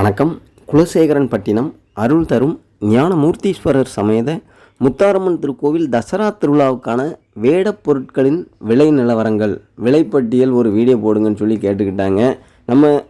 வணக்கம். குலசேகரன் பட்டினம் அருள் தரும் ஞானமூர்த்தீஸ்வரர் சமேத முத்தாரம்மன் திருக்கோவில் தசரா திருவிழாவுக்கான வேடப் பொருட்களின் விலை நிலவரங்கள். விலைப்பட்டியல் ஒரு வீடியோ போடுங்கன்னு சொல்லி கேட்டுக்கிட்டாங்க. நம்ம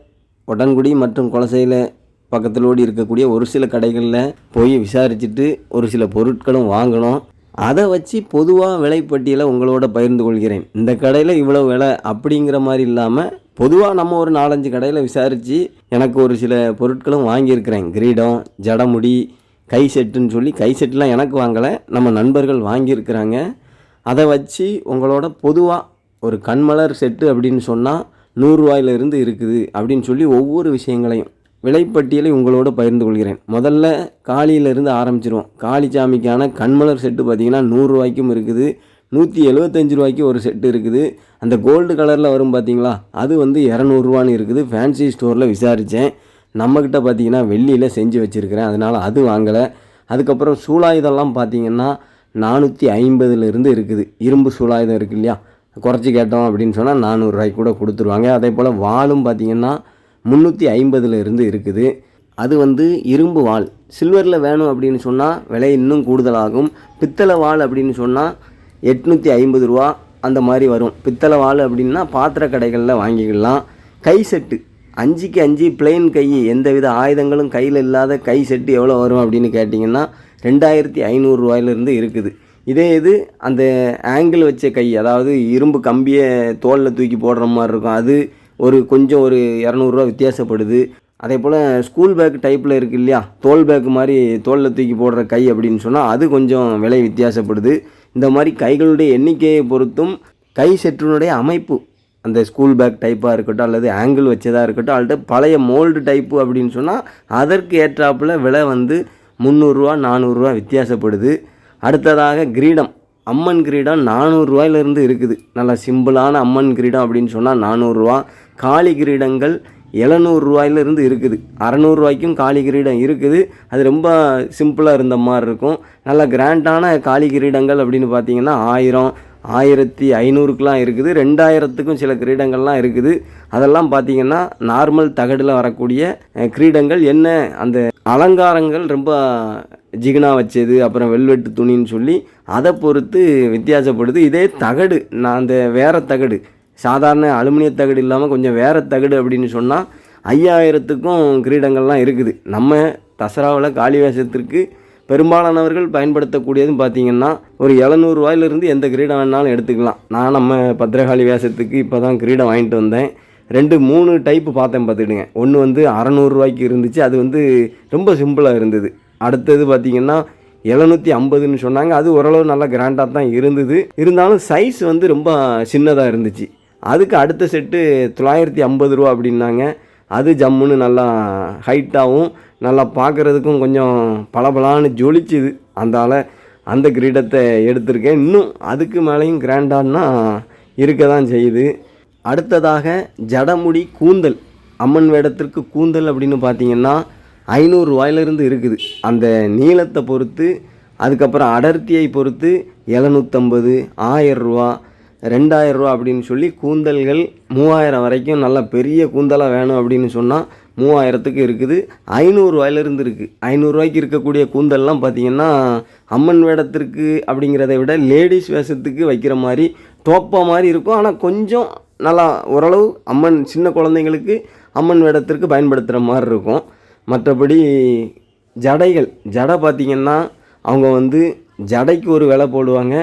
உடன்குடி மற்றும் குலசையில் பக்கத்திலோடி இருக்கக்கூடிய ஒரு சில கடைகளில் போய் விசாரிச்சுட்டு ஒரு சில பொருட்களும் வாங்கணும். அதை வச்சு பொதுவாக விலைப்பட்டியலை உங்களோட பகிர்ந்து கொள்கிறேன். இந்த கடையில் இவ்வளோ விலை அப்படிங்கிற மாதிரி இல்லாமல் பொதுவாக நம்ம ஒரு நாலஞ்சு கடையில் விசாரித்து எனக்கு ஒரு சில பொருட்களும் வாங்கியிருக்கிறேன். கிரீடம் ஜடமுடி கை செட்டுன்னு சொல்லி கை செட்டுலாம் எனக்கு வாங்கலை. நம்ம நண்பர்கள் வாங்கியிருக்கிறாங்க. அதை வச்சு உங்களோட பொதுவாக ஒரு கண்மலர் செட்டு அப்படின்னு சொன்னால் நூறுரூவாயிலிருந்து இருக்குது அப்படின்னு சொல்லி ஒவ்வொரு விஷயங்களையும் விலைப்பட்டியலை உங்களோட பகிர்ந்து கொள்கிறேன். முதல்ல காளியிலிருந்து ஆரம்பிச்சிருவோம். காளிச்சாமிக்கான கண்மலர் செட்டு பார்த்தீங்கன்னா நூறுரூவாய்க்கும் இருக்குது. நூற்றி எழுபத்தஞ்சு ரூபாய்க்கு ஒரு செட்டு இருக்குது. அந்த கோல்டு கலரில் வரும் பார்த்தீங்களா அது வந்து இரநூறுவான்னு இருக்குது. ஃபேன்சி ஸ்டோரில் விசாரித்தேன் நம்மக்கிட்ட பார்த்தீங்கன்னா வெள்ளியில் செஞ்சு வச்சுருக்கிறேன். அதனால் அது வாங்கலை. அதுக்கப்புறம் சூலாயுதம்லாம் பார்த்தீங்கன்னா நானூற்றி ஐம்பதுலேருந்து இருக்குது. இரும்பு சூலாயுதம் இருக்கு இல்லையா? குறைச்சி கேட்டோம் அப்படின்னு சொன்னால் நானூறுரூவாய்க்கு கூட கொடுத்துருவாங்க. அதே போல் வாளும் பார்த்தீங்கன்னா முந்நூற்றி ஐம்பதுலேருந்து இருக்குது. அது வந்து இரும்பு வாள். சில்வரில் வேணும் அப்படின்னு சொன்னால் விலை இன்னும் கூடுதலாகும். பித்தளை வாள் அப்படின்னு சொன்னால் எட்நூற்றி ஐம்பது ரூபா அந்த மாதிரி வரும். பித்தளை வாள் அப்படின்னா பாத்திர கடைகளில் வாங்கிக்கலாம். கை செட்டு. அஞ்சுக்கு அஞ்சு பிளெயின் கை. எந்தவித ஆயுதங்களும் கையில் இல்லாத கை செட்டு எவ்வளோ வரும் அப்படின்னு கேட்டிங்கன்னா ரெண்டாயிரத்தி ஐநூறுரூவாயிலிருந்து இருக்குது. இதே இது அந்த ஆங்கிள் வச்ச கை அதாவது இரும்பு கம்பியை தோலில் தூக்கி போடுற மாதிரி இருக்கும். அது ஒரு கொஞ்சம் ஒரு இரநூறுவா வித்தியாசப்படுது. அதே போல் ஸ்கூல் பேக் டைப்பில் இருக்கு இல்லையா? தோல் பேக் மாதிரி தோலில் தூக்கி போடுற கை அப்படின்னு சொன்னால் அது கொஞ்சம் விலை வித்தியாசப்படுது. இந்த மாதிரி கைகளுடைய எண்ணிக்கையை பொறுத்தும் கை செட்டினுடைய அமைப்பு அந்த ஸ்கூல் பேக் டைப்பாக இருக்கட்டும் அல்லது ஆங்கிள் வச்சதாக இருக்கட்டும் அல்லது பழைய மோல்டு டைப்பு அப்படின்னு சொன்னால் அதற்கு ஏற்றாப்புல விலை வந்து முந்நூறுரூவா நானூறுரூவா வித்தியாசப்படுது. அடுத்ததாக கிரீடம். அம்மன் கிரீடம் நானூறுரூவாயிலிருந்து இருக்குது. நல்லா சிம்பிளான அம்மன் கிரீடம் அப்படின்னு சொன்னால் நானூறுரூவா காளி கிரீடங்கள் எழுநூறுரூவாயிலிருந்து இருக்குது. அறநூறுவாய்க்கும் காளி கிரீடம் இருக்குது. அது ரொம்ப சிம்பிளாக இருந்த மாதிரி இருக்கும். நல்ல கிராண்டான காளி கிரீடங்கள் அப்படின்னு பார்த்தீங்கன்னா ஆயிரம் ஆயிரத்தி ஐநூறுக்கெலாம் இருக்குது. ரெண்டாயிரத்துக்கும் சில கிரீடங்கள்லாம் இருக்குது. அதெல்லாம் பார்த்தீங்கன்னா நார்மல் தகடில் வரக்கூடிய கிரீடங்கள். என்ன? அந்த அலங்காரங்கள் ரொம்ப ஜிகினா வச்சது அப்புறம் வெல்வெட்டு துணின்னு சொல்லி அதை பொறுத்து வித்தியாசப்படுது. இதே தகடு நான் அந்த வேற தகடு சாதாரண அலுமினிய தகடு இல்லாமல் கொஞ்சம் வேறு தகடு அப்படின்னு சொன்னால் ஐயாயிரத்துக்கும் கிரீடங்கள்லாம் இருக்குது. நம்ம தசராவில் காளி வேஷத்திற்கு பெரும்பாலானவர்கள் பயன்படுத்தக்கூடியதுன்னு பார்த்தீங்கன்னா ஒரு எழுநூறுவாயிலிருந்து எந்த கிரீடம் வேணாலும் எடுத்துக்கலாம். நான் நம்ம பத்திரகாளி வேஷத்துக்கு இப்போ தான் கிரீடம் வாங்கிட்டு வந்தேன். ரெண்டு மூணு டைப்பு பார்த்தேன் பார்த்துக்கிடுங்க ஒன்று வந்து அறநூறுவாய்க்கு இருந்துச்சு. அது வந்து ரொம்ப சிம்பிளாக இருந்தது. அடுத்தது பார்த்தீங்கன்னா எழுநூற்றி ஐம்பதுன்னு சொன்னாங்க. அது ஓரளவு நல்லா கிராண்டாக தான் இருந்தது. இருந்தாலும் சைஸ் வந்து ரொம்ப சின்னதாக இருந்துச்சு. அதுக்கு அடுத்த செட்டு தொள்ளாயிரத்தி ஐம்பது ரூபா அப்படின்னாங்க. அது ஜம்முன்னு நல்லா ஹைட்டாகவும் நல்லா பார்க்குறதுக்கும் கொஞ்சம் பளபளான்னு ஜொலிச்சுது அந்தால அந்த கிரீடத்தை எடுத்திருக்கேன். இன்னும் அதுக்கு மேலேயும் கிராண்டான்னா இருக்க தான் செய்யுது. அடுத்ததாக ஜடமுடி கூந்தல் அம்மன் வேடத்திற்கு கூந்தல் அப்படின்னு பார்த்தீங்கன்னா ஐநூறுரூவாயிலிருந்து இருக்குது. அந்த நீளத்தை பொறுத்து அதுக்கப்புறம் அடர்த்தியை பொறுத்து எழுநூற்றம்பது ஆயரூவா ரெண்டாயிரரூவா அப்படின்னு சொல்லி கூந்தல்கள் மூவாயிரம் வரைக்கும் நல்ல பெரிய கூந்தலாக வேணும் அப்படின்னு சொன்னால் மூவாயிரத்துக்கு இருக்குது. ஐநூறுரூவாயிலிருந்து இருக்குது ஐநூறுரூவாய்க்கு இருக்கக்கூடிய கூந்தல்லாம் பார்த்தீங்கன்னா அம்மன் வேடத்திற்கு அப்படிங்கிறத விட லேடிஸ் வேஷத்துக்கு வைக்கிற மாதிரி டோப்பா மாதிரி இருக்கும். ஆனால் கொஞ்சம் நல்லா ஓரளவு அம்மன் சின்ன குழந்தைங்களுக்கு அம்மன் வேடத்திற்கு பயன்படுத்துகிற மாதிரி இருக்கும். மற்றபடி ஜடைகள். ஜடை பார்த்திங்கன்னா அவங்க வந்து ஜடைக்கு ஒரு விலை போடுவாங்க.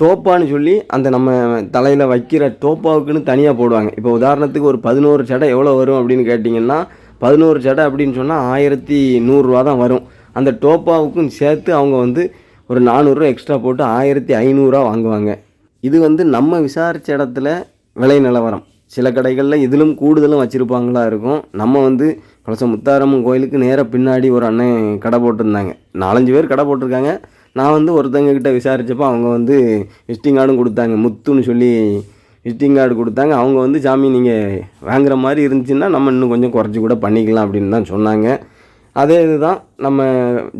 டோப்பான்னு சொல்லி அந்த நம்ம தலையில் வைக்கிற டோப்பாவுக்குன்னு தனியாக போடுவாங்க. இப்போ உதாரணத்துக்கு ஒரு பதினோரு சடை எவ்வளோ வரும் அப்படின்னு கேட்டிங்கன்னா பதினோரு சடை அப்படின்னு சொன்னால் ஆயிரத்தி நூறுரூவா தான் வரும். அந்த டோப்பாவுக்கும் சேர்த்து அவங்க வந்து ஒரு நானூறுரூவா எக்ஸ்ட்ரா போட்டு ஆயிரத்தி ஐநூறுரூவா வாங்குவாங்க. இது வந்து நம்ம விசாரித்த இடத்துல விலை நிலவரம். சில கடைகளில் இதிலும் கூடுதலும் வச்சுருப்பாங்களா இருக்கும். நம்ம வந்து கலசம் முத்தாரம்மன் கோயிலுக்கு நேராக பின்னாடி ஒரு அண்ணன் கடை போட்டிருந்தாங்க. நாலஞ்சு பேர் கடை போட்டிருக்காங்க. நான் வந்து ஒருத்தவங்க கிட்ட விசாரித்தப்போ அவங்க வந்து விசிட்டிங் கார்டும் கொடுத்தாங்க முத்துன்னு சொல்லி விசிட்டிங் கார்டு கொடுத்தாங்க. அவங்க வந்து சாமி நீங்கள் வாங்குற மாதிரி இருந்துச்சுன்னா நம்ம இன்னும் கொஞ்சம் குறைச்சி கூட பண்ணிக்கலாம் அப்படின்னு தான் சொன்னாங்க. அதே இதுதான் நம்ம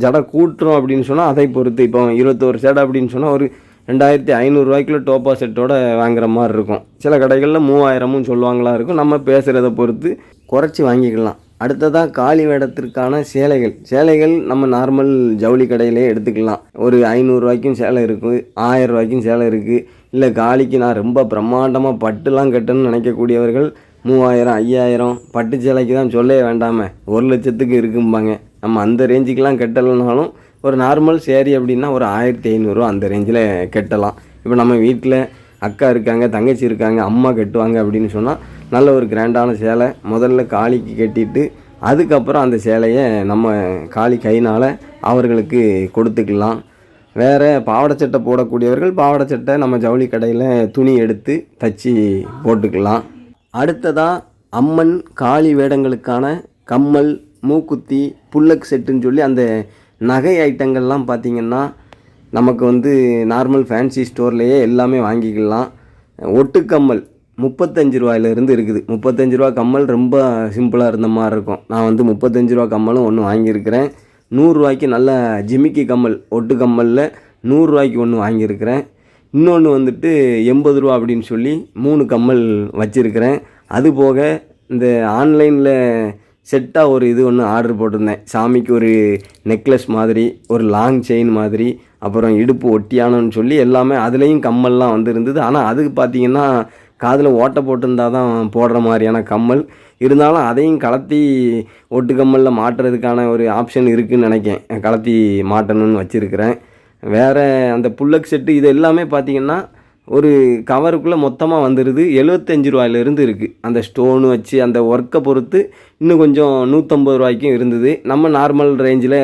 ஜடை கூட்டுறோம் அப்படின்னு சொன்னால் அதை பொறுத்து இப்போ இருபத்தோரு ஜடை அப்படின்னு சொன்னால் ஒரு ரெண்டாயிரத்தி ஐநூறுரூவாய்க்குள்ள டோப்பா செட்டோட வாங்குற மாதிரி இருக்கும். சில கடைகளில் மூவாயிரமும் சொல்லுவாங்களா இருக்கும். நம்ம பேசுகிறத பொறுத்து குறைச்சி வாங்கிக்கலாம். அடுத்ததாக காளி வேடத்திற்கான சேலைகள். சேலைகள் நம்ம நார்மல் ஜவுளி கடையிலே எடுத்துக்கலாம். ஒரு ஐநூறுரூவாய்க்கும் சேலை இருக்குது ஆயிரம் ரூபாய்க்கும் சேலை இருக்குது இல்லை காளிக்கு நான் ரொம்ப பிரம்மாண்டமாக பட்டுலாம் கட்டணும்னு நினைக்கக்கூடியவர்கள் மூவாயிரம் ஐயாயிரம் பட்டு சேலைக்கு தான் சொல்லவே வேண்டாமே. ஒரு லட்சத்துக்கு இருக்கும்பாங்க. நம்ம அந்த ரேஞ்சுக்கெலாம் கட்டலைனாலும் ஒரு நார்மல் சேரீ அப்படின்னா ஒரு ஆயிரத்தி ஐநூறுரூவா அந்த ரேஞ்சில் கட்டலாம். இப்போ நம்ம வீட்டில் அக்கா இருக்காங்க தங்கச்சி இருக்காங்க அம்மா கட்டுவாங்க அப்படின்னு சொன்னால் நல்ல ஒரு கிராண்டான சேலை. முதல்ல காளிக்கு கட்டிட்டு அதுக்கப்புறம் அந்த சேலையை நம்ம காளி கைனால் அவர்களுக்கு கொடுத்துக்கலாம். வேறு பாவாடை சட்டை போடக்கூடியவர்கள் பாவாடை சட்டை நம்ம ஜவுளி கடையில் துணி எடுத்து தச்சு போட்டுக்கலாம். அடுத்ததாக அம்மன் காளி வேடங்களுக்கான கம்மல் மூக்குத்தி புல்லக் செட்டுன்னு சொல்லி அந்த நகை ஐட்டங்கள்லாம் பார்த்திங்கன்னா நமக்கு வந்து நார்மல் ஃபேன்சி ஸ்டோர்லேயே எல்லாமே வாங்கிக்கலாம். ஒட்டுக்கம்மல் முப்பத்தஞ்சு ரூபாயிலேருந்து இருக்குது. முப்பத்தஞ்சு ரூபா கம்மல் ரொம்ப சிம்பிளாக இருந்த மாதிரி இருக்கும். நான் வந்து முப்பத்தஞ்சு ரூபா கம்மலும் ஒன்று வாங்கியிருக்கிறேன். நூறுரூவாய்க்கு நல்ல ஜிமிக்கி கம்மல் ஒட்டு கம்மலில் நூறுரூவாய்க்கு ஒன்று வாங்கியிருக்கிறேன். இன்னொன்று வந்துட்டு எண்பது ரூபா அப்படின்னு சொல்லி மூணு கம்மல் வச்சுருக்கிறேன். அதுபோக இந்த ஆன்லைனில் செட்டாக ஒரு இது ஒன்று ஆர்டர் போட்டிருந்தேன். சாமிக்கு ஒரு நெக்லஸ் மாதிரி ஒரு லாங் செயின் மாதிரி அப்புறம் இடுப்பு ஒட்டியானோன்னு சொல்லி எல்லாமே அதுலேயும் கம்மல்லாம் வந்துருந்தது. ஆனால் அதுக்கு பார்த்தீங்கன்னா காதில் ஓட்டை போட்டிருந்தா தான் போடுற மாதிரியான கம்மல். இருந்தாலும் அதையும் கலத்தி ஒட்டு கம்மலில் மாட்டுறதுக்கான ஒரு ஆப்ஷன் இருக்குதுன்னு நினைக்கேன் கலத்தி மாட்டணும்னு வச்சுருக்கிறேன். வேறு அந்த புல்லக் செட்டு இது எல்லாமே பார்த்திங்கன்னா ஒரு கவருக்குள்ளே மொத்தமாக வந்துடுது எழுபத்தஞ்சு ரூபாயிலிருந்து இருக்குது அந்த ஸ்டோனு வச்சு அந்த ஒர்க்கை பொறுத்து இன்னும் கொஞ்சம் நூற்றம்பது ரூபாய்க்கும் இருந்தது. நம்ம நார்மல் ரேஞ்சில்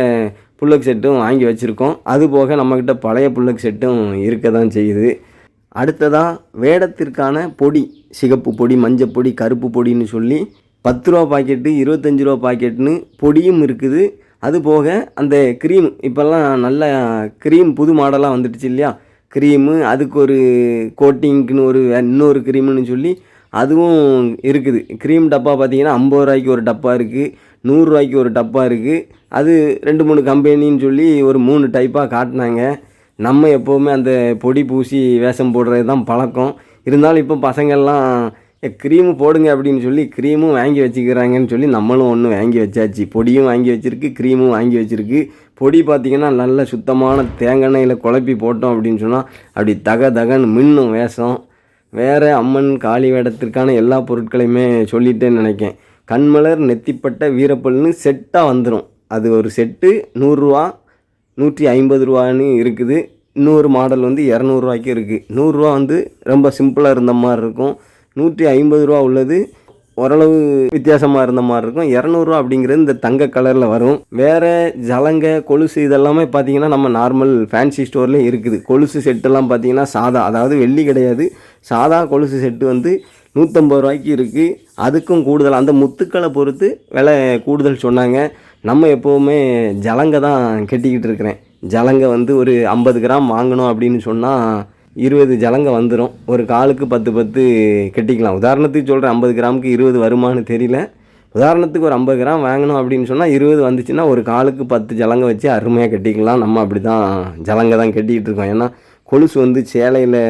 புல்லக் செட்டும் வாங்கி வச்சுருக்கோம். அது போக நம்மக்கிட்ட பழைய புல்லக் செட்டும் இருக்க தான் செய்யுது. அடுத்ததாக வேடத்திற்கான பொடி சிகப்பு பொடி மஞ்சள் பொடி கருப்பு பொடின்னு சொல்லி பத்து ரூபா பாக்கெட்டு இருபத்தஞ்சி ரூபா பாக்கெட்டுன்னு பொடியும் இருக்குது. அது போக அந்த க்ரீம் இப்போல்லாம் நல்ல க்ரீம் புது மாடலாக வந்துடுச்சு இல்லையா? க்ரீமு அதுக்கு ஒரு கோட்டிங்க்குன்னு ஒரு இன்னொரு க்ரீமுன்னு சொல்லி அதுவும் இருக்குது. க்ரீம் டப்பா பார்த்தீங்கன்னா ஐம்பது ரூபாய்க்கு ஒரு டப்பா இருக்குது நூறுரூவாய்க்கு ஒரு டப்பா இருக்குது அது ரெண்டு மூணு கம்பெனின்னு சொல்லி ஒரு மூணு டைப்பாக காட்டினாங்க. நம்ம எப்போவுமே அந்த பொடி பூசி வேஷம் போடுறது தான் பழக்கம். இருந்தாலும் இப்போ பசங்கள்லாம் க்ரீமு போடுங்க அப்படின்னு சொல்லி க்ரீமும் வாங்கி வச்சுக்கிறாங்கன்னு சொல்லி நம்மளும் ஒன்று வாங்கி வச்சாச்சு. பொடியும் வாங்கி வச்சுருக்கு க்ரீமும் வாங்கி வச்சுருக்கு. பொடி பார்த்திங்கன்னா நல்ல சுத்தமான தேங்காயில் குழப்பி போட்டோம் அப்படின்னு சொன்னால் அப்படி தக தகன்னு மின்னும் வேஷம். வேறு அம்மன் காளி வேடத்திற்கான எல்லா பொருட்களையுமே சொல்லிட்டேன்னு நினைக்கேன். கண்மலர் நெத்திப்பட்ட வீரப்பல்னு செட்டாக வந்துடும் அது ஒரு செட்டு நூறுரூவா நூற்றி ஐம்பது ரூபான்னு இருக்குது. இன்னொரு மாடல் வந்து இரநூறுவாய்க்கு இருக்குது நூறுரூவா வந்து ரொம்ப சிம்பிளாக இருந்த மாதிரி இருக்கும். நூற்றி ஐம்பது ரூபா உள்ளது. ஓரளவு வித்தியாசமாக இருந்த மாதிரி இருக்கும். இரநூறுவா அப்படிங்கிறது இந்த தங்க கலரில் வரும். வேறு ஜலங்க கொலுசு இதெல்லாமே பார்த்தீங்கன்னா நம்ம நார்மல் ஃபேன்சி ஸ்டோர்லேயும் இருக்குது. கொலுசு செட்டெல்லாம் பார்த்தீங்கன்னா சாதா அதாவது வெள்ளி கிடையாது. சாதா கொலுசு செட்டு வந்து நூற்றம்பது ரூபாய்க்கு இருக்குது அதுக்கும் கூடுதல் அந்த முத்துக்களை பொறுத்து விலை கூடுதல் சொன்னாங்க. நம்ம எப்போவுமே ஜலங்க தான் கட்டிக்கிட்டு இருக்கிறேன். ஜலங்க வந்து ஒரு ஐம்பது கிராம் வாங்கணும் அப்படின்னு சொன்னால் இருபது ஜலங்க வந்துடும் ஒரு காலுக்கு பத்து பத்து கட்டிக்கலாம். உதாரணத்துக்கு சொல்கிறேன் ஐம்பது கிராமுக்கு இருபது வருமானு தெரியல. உதாரணத்துக்கு ஒரு ஐம்பது கிராம் வாங்கணும் அப்படின்னு சொன்னால் இருபது வந்துச்சுன்னா ஒரு காலுக்கு பத்து ஜலங்க வச்சு அருமையாக கட்டிக்கலாம். நம்ம அப்படி தான் ஜலங்க தான் கட்டிக்கிட்டு இருக்கோம். ஏன்னா கொலுசு வந்து சேலையில்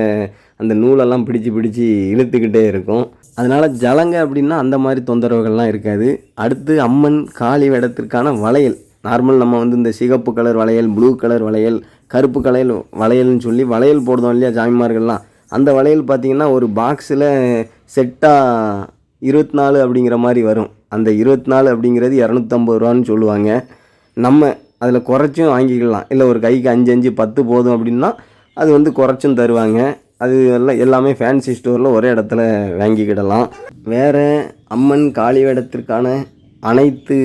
அந்த நூலெல்லாம் பிடிச்சி பிடிச்சி இழுத்துக்கிட்டே இருக்கும். அதனால் ஜலங்க அப்படின்னா அந்த மாதிரி தொந்தரவுகள்லாம் இருக்காது. அடுத்து அம்மன் காளி வடத்திற்கான வளையல். நார்மல் நம்ம வந்து இந்த சிகப்பு கலர் வளையல் ப்ளூ கலர் வளையல் கருப்பு கலையில் வளையல்னு சொல்லி வளையல் போடுதோம் இல்லையா ஜாமிமார்கள்லாம். அந்த வளையல் பார்த்திங்கன்னா ஒரு பாக்ஸில் செட்டாக இருபத்தி நாலு அப்படிங்கிற மாதிரி வரும். அந்த இருபத்தி நாலு அப்படிங்கிறது இரநூத்தம்பது ரூபான்னு சொல்லுவாங்க. நம்ம அதில் குறைச்சும் வாங்கிக்கலாம். இல்லை ஒரு கைக்கு அஞ்சு அஞ்சு பத்து போதும் அப்படின்னா அது வந்து குறைச்சும் தருவாங்க. அது எல்லாம் எல்லாமே ஃபேன்சி ஸ்டோரில் ஒரே இடத்துல வாங்கிக்கிடலாம். வேறு அம்மன் காளி வேடத்திற்கான அனைத்து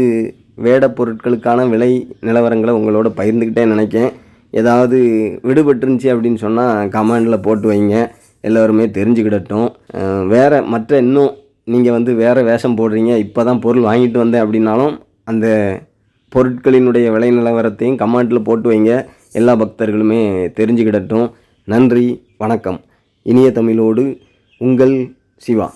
வேட பொருட்களுக்கான விலை நிலவரங்களை உங்களோட பகிர்ந்துக்கிட்டே நினைக்கேன் ஏதாவது விடுபட்டுருந்துச்சி அப்படின்னு சொன்னால் கமெண்டில் போட்டு வைங்க. எல்லோருமே தெரிஞ்சுக்கிடட்டும். வேறு மற்ற இன்னும் நீங்கள் வந்து வேறு வேஷம் போடுறீங்க இப்போ தான் பொருள் வாங்கிட்டு வந்தேன் அப்படின்னாலும் அந்த பொருட்களினுடைய விலை நிலவரத்தையும் கமெண்ட்டில் போட்டு வைங்க. எல்லா பக்தர்களுமே தெரிஞ்சுக்கிடட்டும். நன்றி வணக்கம். இனிய தமிழோடு உங்கள் சிவா.